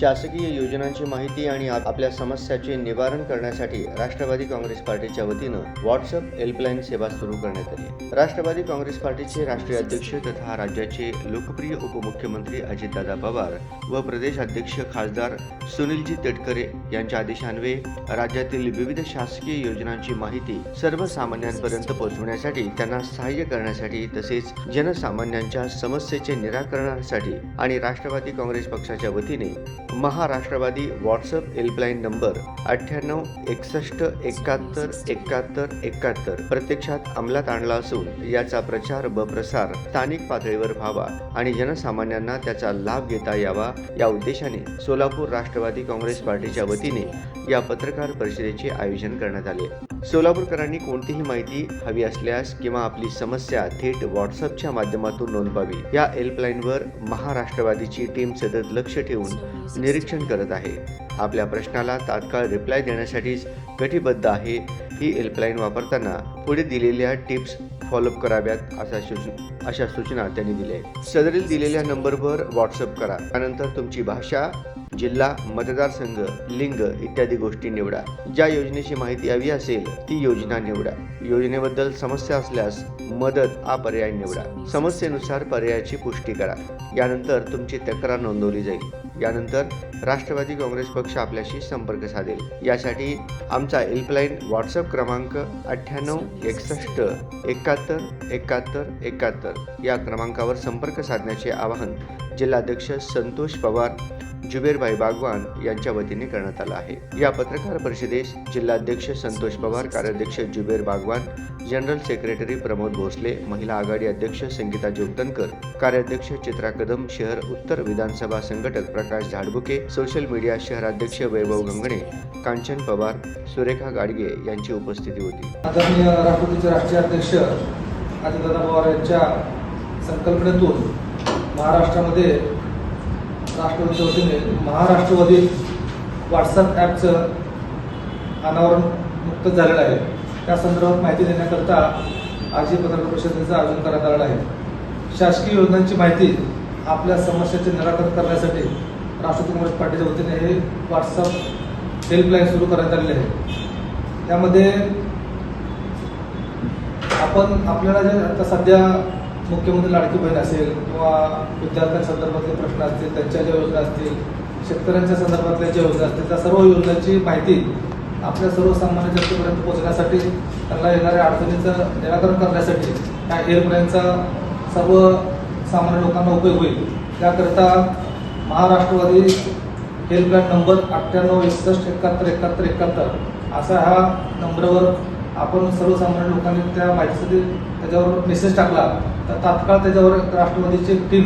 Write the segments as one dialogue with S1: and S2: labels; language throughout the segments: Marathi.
S1: शासकीय योजनांची माहिती आणि आपल्या समस्याचे निवारण करण्यासाठी राष्ट्रवादी काँग्रेस पार्टीच्या वतीनं व्हॉट्सअप हेल्पलाईन सेवा सुरू करण्यात आली राष्ट्रवादी काँग्रेस पार्टीचे राष्ट्रीय अध्यक्ष तथा राज्याचे लोकप्रिय उपमुख्यमंत्री अजितदादा पवार व प्रदेश अध्यक्ष खासदार सुनीलजी तटकरे यांच्या आदेशान्वये राज्यातील विविध शासकीय योजनांची माहिती सर्वसामान्यांपर्यंत पोहोचवण्यासाठी त्यांना सहाय्य करण्यासाठी तसेच जनसामान्यांच्या समस्येचे निराकरणासाठी आणि राष्ट्रवादी काँग्रेस पक्षाच्या वतीने महाराष्ट्रवादी व्हॉट्सअप हेल्पलाईन नंबर अठ्ठ्याण्णव एकसष्ट एकाहत्तर एकाहत्तर एकाहत्तर प्रत्यक्षात अंमलात आणला असून याचा प्रचार व प्रसार स्थानिक पातळीवर व्हावा आणि जनसामान्यांना त्याचा लाभ घेता यावा या उद्देशाने सोलापूर राष्ट्रवादी काँग्रेस पार्टीच्या वतीने या पत्रकार परिषदेचे आयोजन करण्यात आले. सोलापूरकरांनी कोणतीही माहिती हवी असल्यास किंवा आपली समस्या थेट व्हॉट्सअपच्या माध्यमातून नोंदवावी. या हेल्पलाईनवर महाराष्ट्रवादीची टीम सतत लक्ष ठेवून निरीक्षण करत आहे. आपल्या प्रश्नाला तात्काळ रिप्लाय देण्यासाठीच कटिबद्ध आहे ही हेल्पलाईन वापरताना पुढे दिलेल्या टिप्स फॉलोअप कराव्यात अशा सूचना अशा सूचना त्यांनी दिल्या आहेत. सदरील दिलेल्या नंबरवर व्हॉट्सअप करा. त्यानंतर तुमची भाषा जिल्हा मतदारसंघ लिंग इत्यादी गोष्टी निवडा. ज्या योजनेची माहिती हवी असेल ती योजना निवडा. योजनेबद्दल समस्या असल्यास मदत हा पर्याय निवडा. समस्येनुसार पर्यायाची पुष्टी करा. यानंतर तुमची तक्रार नोंदवली जाईल. यानंतर राष्ट्रवादी काँग्रेस पक्ष आपल्याशी संपर्क साधेल. यासाठी आमचा हेल्पलाईन व्हॉट्सअप क्रमांक अठ्ठ्याण्णव एकसष्ट एकाहत्तर एकाहत्तर एकाहत्तर. या क्रमांकावर संपर्क साधण्याचे आवाहन जिल्हाध्यक्ष संतोष पवार जुबेरभाई बागवान यांच्या वतीने करण्यात आला आहे. या पत्रकार परिषदेस जिल्हाध्यक्ष संतोष पवार कार्याध्यक्ष जुबेर बागवान जनरल सेक्रेटरी प्रमोद भोसले महिला आघाडी अध्यक्ष संगीता जोगदनकर कार्याध्यक्ष चित्रा कदम शहर उत्तर विधानसभा संघटक प्रकाश झाडबुके सोशल मीडिया शहराध्यक्ष वैभव गंगणे कांचन पवार सुरेखा गाडगे यांची उपस्थिती होती.
S2: आदरणीय राष्ट्रपतीचे राष्ट्रीय अध्यक्ष अजितदादा पवार यांच्या संकल्पनेतून महाराष्ट्रामध्ये राष्ट्रवादीच्या वतीने महाराष्ट्रवादी व्हॉट्सअप ॲपचं अनावरण नुकतंच झालेलं आहे. त्या संदर्भात माहिती देण्याकरता आज ही पत्रकार परिषदेचं आयोजन करण्यात आलेलं आहे. शासकीय योजनांची माहिती आपल्या समस्याचे निराकरण करण्यासाठी राष्ट्रवादी काँग्रेस पार्टीच्या वतीने हे व्हॉट्सअप हेल्पलाईन सुरू करण्यात आलेली आहे. त्यामध्ये आपण आपल्याला जे आता सध्या मुख्यमंत्री लाडकी बहीण असेल किंवा विद्यार्थ्यांसंदर्भातले प्रश्न असतील त्यांच्या ज्या योजना असतील शेतकऱ्यांच्या संदर्भातल्या ज्या योजना असतील त्या सर्व योजनांची माहिती आपल्या सर्वसामान्य जनतेपर्यंत पोहोचण्यासाठी त्यांना येणाऱ्या अडचणीचं निराकरण करण्यासाठी या हेल्पलाईनचा सर्व सामान्य लोकांना उपयोग होईल. त्याकरता महाराष्ट्रवादी हेल्पलाईन नंबर अठ्ठ्याण्णव एकसष्ट एकाहत्तर एकाहत्तर एकाहत्तर असा हा नंबरवर आपण सर्वसामान्य लोकांनी त्या माहितीसाठी त्याच्यावर मेसेज टाकला. तर तात्काळ त्याच्यावर राष्ट्रवादीची टीम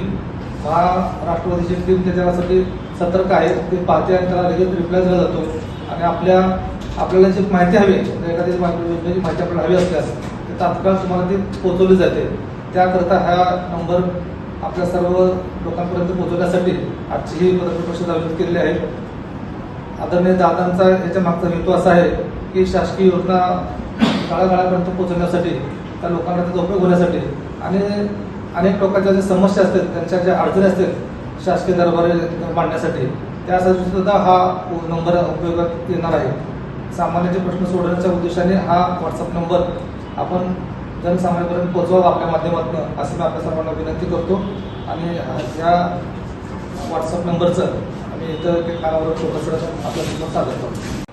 S2: हा राष्ट्रवादीची टीम त्याच्यासाठी सतर्क आहे ते पाहते आणि त्याला लगेच रिप्लाय दिला जातो. आणि आपल्या आपल्याला जी माहिती हवी म्हणजे एखादी माहिती म्हणजे माहिती आपल्याला हवी असल्यास ते तात्काळ तुम्हाला ती पोहोचवली जाते. त्याकरता हा नंबर आपल्या सर्व लोकांपर्यंत पोहोचवण्यासाठी आजची ही पत्रकार परिषद आयोजित केलेली आहे. आदरणीय दादांचा याच्या मागचा हेतू असा आहे की शासकीय योजना काळाकाळापर्यंत पोहोचवण्यासाठी त्या लोकांना त्याचा उपयोग होण्यासाठी आणि अनेक लोकांच्या ज्या समस्या असतात त्यांच्या ज्या अडचणी असतील शासकीय दरबारी मांडण्यासाठी त्यासाठी सुद्धा हा नंबर उपयोगात येणार आहे. सामान्याचे प्रश्न सोडवण्याच्या उद्देशाने हा व्हॉट्सअप नंबर आपण जनसामान्यपर्यंत पोहोचवावा आपल्या माध्यमातून असं मी आपल्या सर्वांना विनंती करतो. आणि या व्हॉट्सअप नंबरचं आम्ही इतर कानावर आपल्या सादर करतो.